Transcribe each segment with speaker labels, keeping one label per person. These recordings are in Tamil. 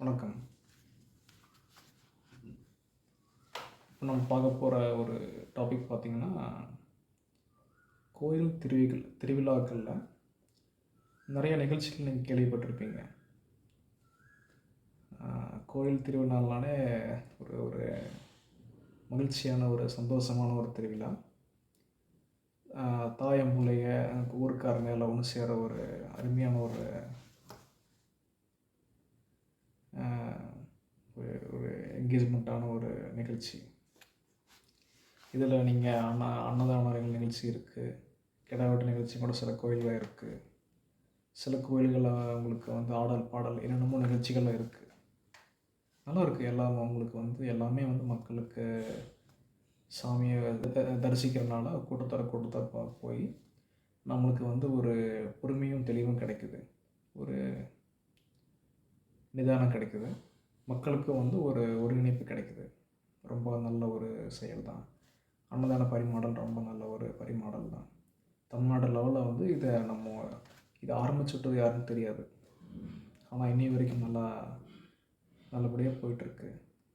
Speaker 1: வணக்கம். இப்போ நம்ம பார்க்க போகிற ஒரு டாபிக் பார்த்திங்கன்னா கோயில் திருவிகள் திருவிழாக்களில் நிறைய நிகழ்ச்சிகள் நீங்கள் கேள்விப்பட்டிருப்பீங்க. கோயில் திருவிழானாலே ஒரு ஒரு மகிழ்ச்சியான ஒரு சந்தோஷமான ஒரு திருவிழா. தாயம் மூலைய ஊருக்காரங்க எல்லாம் ஒன்று சேர ஒரு அருமையான ஒரு ஆஹ் ஒரு ஒரு என்கேஜ்மெண்ட்டான ஒரு நிகழ்ச்சி. இதில் நீங்கள் அன்ன அன்னதான நிகழ்ச்சி இருக்குது கிடாவட்டு நிகழ்ச்சி கூட சில கோயில்கள் இருக்குது சில கோயில்களில் உங்களுக்கு வந்து ஆடல் பாடல் என்னென்னமோ நிகழ்ச்சிகள்லாம் இருக்குது நல்லா இருக்குது எல்லாம் அவங்களுக்கு வந்து எல்லாமே வந்து மக்களுக்கு சாமியை தரிசிக்கிறனால கூட்டத்தர கூட்டத்தர போய் நம்மளுக்கு வந்து ஒரு பொறுமையும் தெளிவும் கிடைக்குது. ஒரு நிதானம் கிடைக்குது. மக்களுக்கு வந்து ஒரு ஒருங்கிணைப்பு கிடைக்குது. ரொம்ப நல்ல ஒரு செயல் தான் அன்னதான பரிமாடல் ரொம்ப நல்ல ஒரு பரிமாடல் தான் தமிழ்நாடு லெவலில் வந்து இதை நம்ம இதை ஆரம்பிச்சுட்டது யாருன்னு தெரியாது. ஆனால் இன்னி வரைக்கும் நல்லா நல்லபடியாக போயிட்டுருக்கு.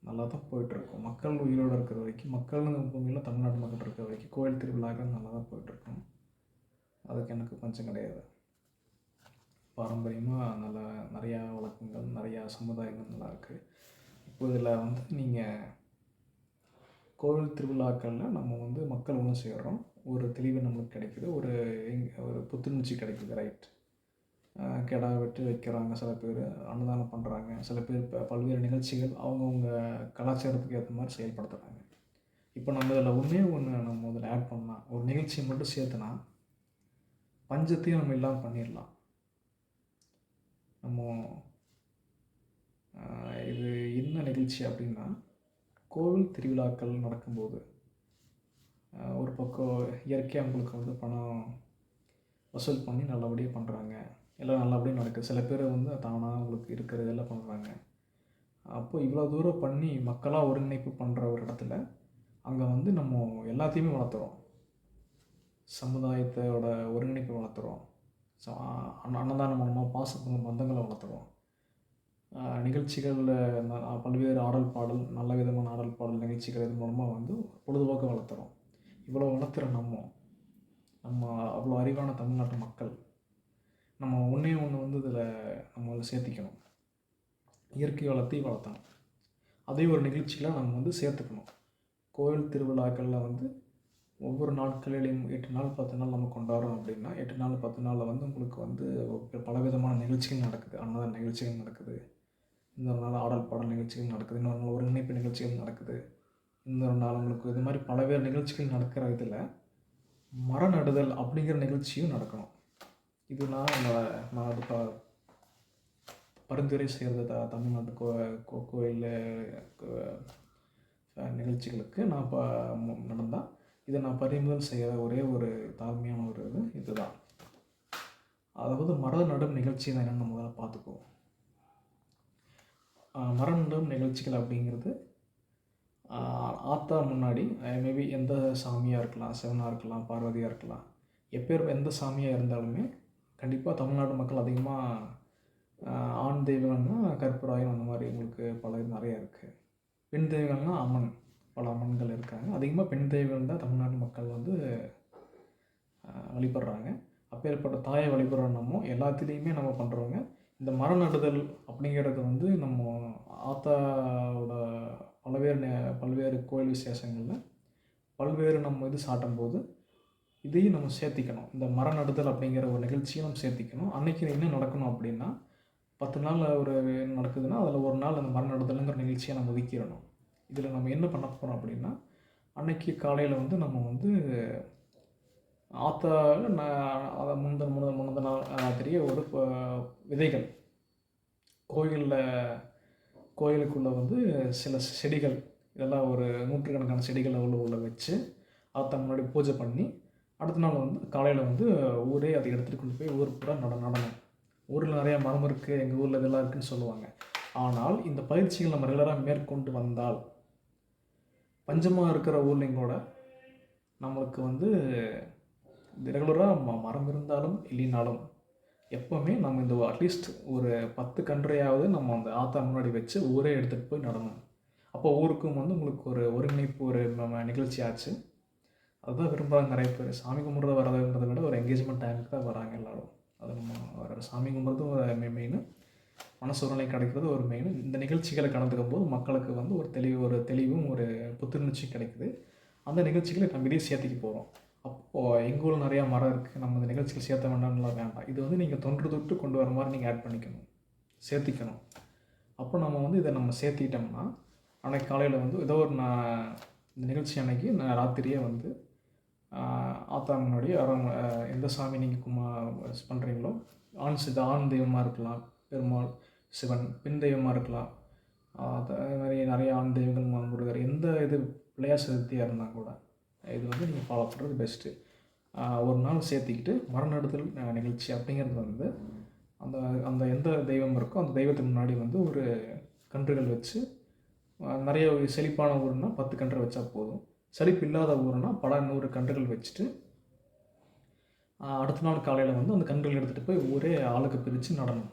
Speaker 1: நல்லா தான் போயிட்டுருக்கும். மக்கள் உயிரோடு இருக்கிற வரைக்கும் மக்கள் பூமியில் தமிழ்நாட்டு மக்கள் இருக்கிற வரைக்கும் கோயில் திருவிழாக்கள் நல்லா தான் போயிட்டுருக்கும். அதுக்கு எனக்கு பஞ்சம் கிடையாது. பாரம்பரியமாக நல்ல நிறையா வழக்கங்கள் நிறையா சமுதாயங்கள் நல்லா இருக்குது இப்போ இதில் வந்து நீங்கள் கோவில் திருவிழாக்களில் நம்ம வந்து மக்கள் ஒன்று சேர்றோம். ஒரு தெளிவு நம்மளுக்கு கிடைக்குது. ஒரு எங்க- ஒரு புத்துணர்ச்சி கிடைக்குது ரைட் கெடா வெட்டு வைக்கிறாங்க சில பேர் அன்னதானம் பண்ணுறாங்க சில பேர் இப்போ பல்வேறு நிகழ்ச்சிகள் அவங்கவுங்க கலாச்சாரத்துக்கு ஏற்ற மாதிரி செயல்படுத்துகிறாங்க இப்போ நம்ம இதில் ஒன்றே ஒன்று நம்ம இதில் ஆட் பண்ணலாம். ஒரு நிகழ்ச்சியை மட்டும் சேர்த்துனா பஞ்சத்தையும் நம்ம இல்லாமல் பண்ணிடலாம். நம்ம இது என்ன நிகழ்ச்சி அப்படின்னா கோவில் திருவிழாக்கள் நடக்கும்போது ஒரு பக்கம் இயற்கையாக உங்களுக்கு வந்து பணம் வசூல் பண்ணி நல்லபடியாக பண்ணுறாங்க எல்லாம் நல்லபடியாக நடக்குது. சில பேர் வந்து தானாக உங்களுக்கு இருக்கிறதெல்லாம் பண்ணுறாங்க அப்போ இவ்வளோ தூரம் பண்ணி மக்களாக ஒருங்கிணைப்பு பண்ணுற ஒரு இடத்துல அங்கே வந்து நம்ம எல்லாத்தையுமே வளர்த்துறோம். சமுதாயத்தோட ஒருங்கிணைப்பு வளர்த்துறோம். ஸோ அன்னதானம் மூலமாக பாசத்தின் பந்தங்களை வளர்த்துறோம். நிகழ்ச்சிகளில் பல்வேறு ஆடல் பாடல் நல்ல விதமான ஆடல் பாடல் நிகழ்ச்சிகள் இது மூலமாக வந்து பொழுதுபோக்க வளர்த்துறோம். இவ்வளோ வளர்த்துற நம்ம நம்ம அவ்வளோ அறிவான தமிழ்நாட்டு மக்கள் நம்ம ஒன்றே ஒன்று வந்து இதில் நம்ம அதில் சேர்த்திக்கணும். இயற்கை வளத்தையும் வளர்த்தணும். அதே ஒரு நிகழ்ச்சியில் நம்ம வந்து சேர்த்துக்கணும். கோயில் திருவிழாக்களில் வந்து ஒவ்வொரு நாட்களிலையும் எட்டு நாள் பத்து நாள் நம்ம கொண்டாடுறோம் அப்படின்னா எட்டு நாள் பத்து நாளில் வந்து உங்களுக்கு வந்து பல விதமான நிகழ்ச்சிகள் நடக்குது. அன்னதான நிகழ்ச்சிகள் நடக்குது. இன்னொரு நாள் ஆடல் பாடல் நிகழ்ச்சிகள் நடக்குது. இன்னொரு நாள் ஒருங்கிணைப்பு நிகழ்ச்சிகள் நடக்குது. இன்னொரு நாள் உங்களுக்கு இது மாதிரி பலவேறு நிகழ்ச்சிகள் நடக்கிற இதில் மர நடுதல் அப்படிங்கிற நிகழ்ச்சியும் நடக்கணும். இது நான் என்னோட நான் அது ப பரிந்துரை செய்கிறது த தமிழ்நாட்டு கோ கோ கோயில் நிகழ்ச்சிகளுக்கு நான் இப்போ நடந்தால் இதை நான் பறிமுதல் செய்கிற ஒரே ஒரு தாழ்மையான ஒரு இது இதுதான். அதாவது மர நடும் நிகழ்ச்சி தான் என்னென்னு முதல்ல பார்த்துக்குவோம். ஆஹ் மரம் நடும் நிகழ்ச்சிகள் அப்படிங்கிறது ஆத்தா முன்னாடி மேபி எந்த சாமியாக இருக்கலாம் சிவனாக இருக்கலாம் பார்வதியாக இருக்கலாம் எப்பேர் எந்த சாமியாக இருந்தாலுமே கண்டிப்பாக தமிழ்நாடு மக்கள் அதிகமாக ஆண் தெய்வங்கள்னா கற்பராயம் அந்த மாதிரி உங்களுக்கு பல இது இருக்குது பெண் தெய்வங்கள்னா அம்மன். பல அம்மன்கள் இருக்காங்க. அதிகமாக பெண் தெய்வங்கள் தான் தமிழ்நாட்டு மக்கள் வந்து வழிபடுறாங்க. அப்பேற்பட்ட தாயை வழிபடுற நம்ம எல்லாத்துலேயுமே நம்ம பண்ணுறவங்க இந்த மரம் நடுதல் அப்படிங்கிறது வந்து நம்ம ஆத்தாவோட பல்வேறு நே- பல்வேறு கோயில் விசேஷங்களில் பல்வேறு நம்ம இது சாட்டும் போது இதையும் நம்ம சேர்த்திக்கணும். இந்த மரம் நடுதல் அப்படிங்கிற ஒரு நிகழ்ச்சியை நம்ம சேர்த்திக்கணும். அன்றைக்கி என்ன நடக்கணும் அப்படின்னா பத்து நாள் ஒரு நடக்குதுன்னா அதில் ஒரு நாள் அந்த மரம் நடுதலுங்கிற நிகழ்ச்சியை நம்ம ஒதுக்கிடணும். இதில் நம்ம என்ன பண்ண போகிறோம் அப்படின்னா அன்னைக்கு காலையில் வந்து நம்ம வந்து ஆத்தா நான் அதை முந்தின முந்தின முந்தின நாள் ராத்திரியே ஒரு விதைகள். கோயிலில் கோயிலுக்குள்ளே வந்து சில செடிகள் இதெல்லாம் ஒரு நூற்றுக்கணக்கான செடிகளை உள்ள உள்ள வச்சு ஆத்தா முன்னாடி பூஜை பண்ணி அடுத்த நாள் வந்து காலையில் வந்து ஊரே அதை எடுத்துகிட்டு கொண்டு போய் ஊர் பூரா நட நடனம் ஊரில் நிறையா மரம் இருக்குது எங்கள் ஊரில் இதெல்லாம் இருக்குதுன்னு சொல்லுவாங்க. ஆனால் இந்த பயிற்சிகள் நம்ம ரெகுலராக மேற்கொண்டு வந்தால் பஞ்சமாக இருக்கிற ஊர்லேயும் கூட நம்மளுக்கு வந்து ரெகுலராக ம மரம் இருந்தாலும் இல்லைனாலும் எப்போவுமே நம்ம இந்த அட்லீஸ்ட் ஒரு பத்து கன்றையாவது நம்ம அந்த ஆத்தா முன்னாடி வச்சு ஊரே எடுத்துகிட்டு போய் நடணும். அப்போ ஊருக்கும் வந்து உங்களுக்கு ஒரு ஒருங்கிணைப்பு ஒரு நம்ம நிகழ்ச்சி ஆச்சு. அதுதான் விரும்புகிறாங்க நிறைய பேர். சாமி கும்பிட்றது வரதுன்றதை விட ஒரு என்கேஜ்மெண்ட் டைமுக்கு தான் வராங்க எல்லோரும். அது நம்ம சாமி கும்பிட்றதும் ஒரு மன சூழ்நிலை கிடைக்கிறது ஒரு மெயின் இந்த நிகழ்ச்சிகளை கலந்துக்கும் போது மக்களுக்கு வந்து ஒரு தெளிவு ஒரு தெளிவும் ஒரு புத்துணர்ச்சியும் கிடைக்குது. அந்த நிகழ்ச்சிகளை நம்ம இதே சேர்த்துக்கு போகிறோம் அப்போது எங்கள் ஊரில் நிறையா மரம் இருக்குது நம்ம இந்த நிகழ்ச்சிகள் சேர்த்த வேண்டாம்லாம் வேண்டாம். இது வந்து நீங்கள் தொன்று தொட்டு கொண்டு வர மாதிரி நீங்கள் ஆட் பண்ணிக்கணும். சேர்த்திக்கணும். அப்போ நம்ம வந்து இதை நம்ம சேர்த்திட்டோம்னா அன்னைக்கு காலையில் வந்து ஏதோ ஒரு நான் இந்த நிகழ்ச்சி அன்னைக்கு நான் ராத்திரியே வந்து ஆத்தா முன்னாடி எந்த சாமி நீங்கள் குமா பண்ணுறீங்களோ ஆண் சித்த ஆண் தெய்வமாக இருக்கலாம். பெருமாள் சிவன் பெண் தெய்வமாக இருக்கலாம். அதே மாதிரி நிறைய ஆண் தெய்வங்கள் முருகர் எந்த இது பிள்ளையார் சதுர்த்தியாக இருந்தால் கூட இது வந்து நீங்கள் ஃபாலோ பண்ணுறது பெஸ்ட்டு ஒரு நாள் சேர்த்திக்கிட்டு மரணடுதல் நிகழ்ச்சி அப்படிங்கிறது வந்து அந்த அந்த எந்த தெய்வம் இருக்கோ அந்த தெய்வத்துக்கு முன்னாடி வந்து ஒரு கன்றுகள் வச்சு நிறைய செழிப்பான ஊருன்னா பத்து கன்று வச்சா போதும். செழிப்பு இல்லாத ஊருனா பல நூறு கன்றுகள் வச்சுட்டு அடுத்த நாள் காலையில் வந்து அந்த கன்றுகள் எடுத்துகிட்டு போய் ஊரே ஆளுக்கு பிரித்து நடணும்.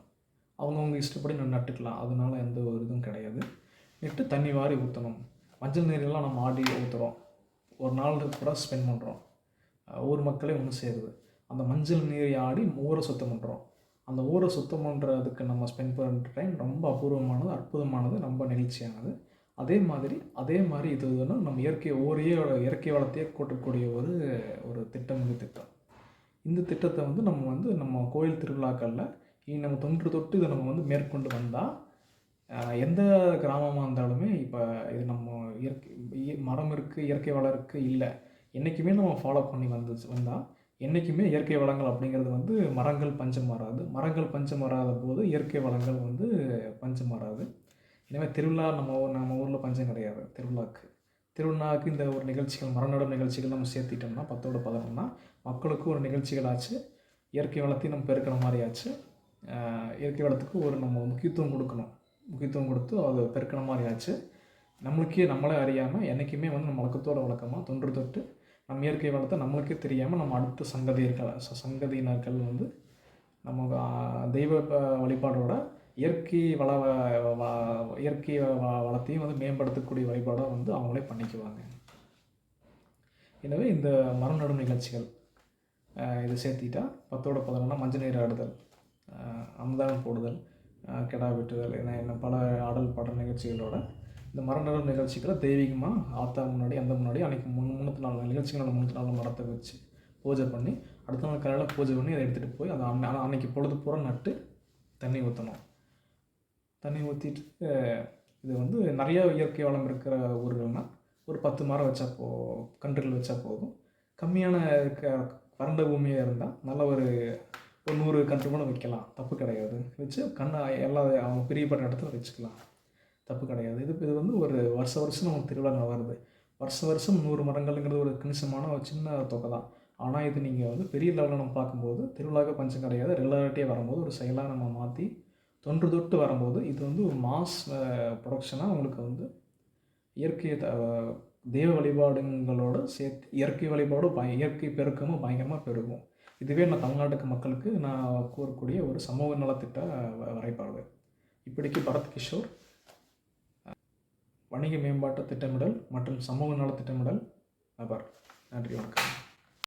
Speaker 1: அவங்கவுங்க இஷ்டப்படி நட்டுக்கலாம். அதனால எந்த ஒரு இதுவும் கிடையாது. நட்டு தண்ணி வாரி ஊற்றணும் மஞ்சள் நீரெல்லாம் நம்ம ஆடி ஊற்றுறோம் ஒரு நாள் கூட ஸ்பெண்ட் பண்ணுறோம் ஊர் மக்களே ஒன்று சேருது அந்த மஞ்சள் நீரை ஆடி ஊரை சுத்தம் பண்ணுறோம் அந்த ஊரை சுத்தம் பண்ணுறதுக்கு நம்ம ஸ்பெண்ட் பண்ணுற டைம் ரொம்ப அபூர்வமானது அற்புதமானது ரொம்ப நெகிழ்ச்சியானது. அதே மாதிரி அதே மாதிரி இது இதுன்னா நம்ம இயற்கை ஊரையே இயற்கை வளத்தையே கூட்டக்கூடிய ஒரு ஒரு திட்டம் இந்த திட்டம். இந்த திட்டத்தை வந்து நம்ம வந்து நம்ம கோயில் திருவிழாக்களில் நம்ம தொன்று தொட்டு இதை நம்ம வந்து மேற்கொண்டு வந்தால் எந்த கிராமமாக இருந்தாலுமே இப்போ இது நம்ம இயற்கை மரம் இருக்குது இயற்கை வளம் இருக்குது இல்லை. என்றைக்குமே நம்ம ஃபாலோ பண்ணி வந்து வந்தால் என்றைக்குமே இயற்கை வளங்கள் அப்படிங்கிறது வந்து மரங்கள் பஞ்சம் மாறாது. மரங்கள் பஞ்சம் மாறாத போது இயற்கை வளங்கள் வந்து பஞ்சம் மாறாது. எனவே திருவிழா நம்ம நம்ம ஊரில் பஞ்சம் கிடையாது. திருவிழாவுக்கு திருவிழாவுக்கு இந்த ஒரு நிகழ்ச்சிகள் மரநடும் நிகழ்ச்சிகள் நம்ம சேர்த்திட்டோம்னா பத்தோட பதினொன்னா மக்களுக்கு ஒரு நிகழ்ச்சிகள் ஆச்சு. இயற்கை வளத்தையும் நம்ம பெருக்கிற மாதிரி ஆச்சு. இயற்கை வளத்துக்கு ஒரு நம்ம முக்கியத்துவம் கொடுக்கணும். முக்கியத்துவம் கொடுத்து அதை பெருக்கிற மாதிரி ஆச்சு. நம்மளுக்கே நம்மளே அறியாமல் என்றைக்குமே வந்து நம்ம வழக்கத்தோட வழக்கமாக தொன்று தொட்டு நம்ம இயற்கை வளத்தை நம்மளுக்கே தெரியாமல் நம்ம அடுத்த சங்கதியர்கள் சங்கதியினர்கள் வந்து நம்ம தெய்வ வழிபாடோட இயற்கை வள இயற்கை வளத்தையும் வந்து மேம்படுத்தக்கூடிய வழிபாடாக வந்து அவங்களே பண்ணிக்குவாங்க. எனவே இந்த மரம் நடும் நிகழ்ச்சிகள் இதை சேர்த்திட்டா பத்தோட பதினொன்னா மஞ்சள் நீர் ஆடுதல். அமுதாகம் போடுதல் கெடா வெட்டுதல் என என்ன பல ஆடல் பாடல் நிகழ்ச்சிகளோட இந்த மரம் நிகழ்ச்சிகளை தெய்வீகமாக ஆத்தா முன்னாடி அந்த முன்னாடி அன்றைக்கி முன் மூணு நாள் நிகழ்ச்சிகளோட மூணு நாள் நடத்த வச்சு பூஜை பண்ணி அடுத்த நாள் காலையில் பூஜை பண்ணி அதை எடுத்துகிட்டு போய் அதை அன்னைக்கு பொழுது பூரா நட்டு தண்ணி ஊற்றணும் தண்ணி ஊற்றிட்டு இது வந்து நிறையா இயற்கை வளம் இருக்கிற ஊர்கள்னால் ஒரு பத்து மரம் வச்சா போ கன்றுகள் வச்சா போதும். கம்மியான க வறண்ட பூமியாக இருந்தால் நல்ல ஒரு ஒரு நூறு கன்று வைக்கலாம். தப்பு கிடையாது. வச்சு கண்ணை எல்லா அவங்க பிரியப்பட்ட இடத்துல வச்சுக்கலாம். தப்பு கிடையாது. இது இது வந்து ஒரு வருஷ வருஷம் நமக்கு திருவிழா வருது. வருஷ வருஷம் நூறு மரங்கள்ங்கிறது ஒரு கணிசமான ஒரு சின்ன தொகை தான். ஆனால் இது நீங்கள் வந்து பெரிய லெவலில் நம்ம பார்க்கும்போது திருவிழாக்க பஞ்சம் கிடையாது. ரெகுலாரிட்டியாக வரும்போது ஒரு செயலாக நம்ம மாற்றி தொன்று தொட்டு வரும்போது இது வந்து ஒரு மாஸ் ப்ரொடக்ஷனாக உங்களுக்கு வந்து இயற்கை தெய்வ வழிபாடுங்களோட சேர்த்து இயற்கை வழிபாடும் பய இயற்கை பெருக்கமும் பயங்கரமாக பெருகும். இதுவே நான் தமிழ்நாட்டுக்கு மக்களுக்கு நான் கூறக்கூடிய ஒரு சமூக நலத்திட்ட வரைபாடு இப்படிக்கு பரத் கிஷோர் வணிக மேம்பாட்டு திட்டமிடல் மற்றும் சமூக நல திட்டமிடல் நபர். நன்றி வணக்கம்.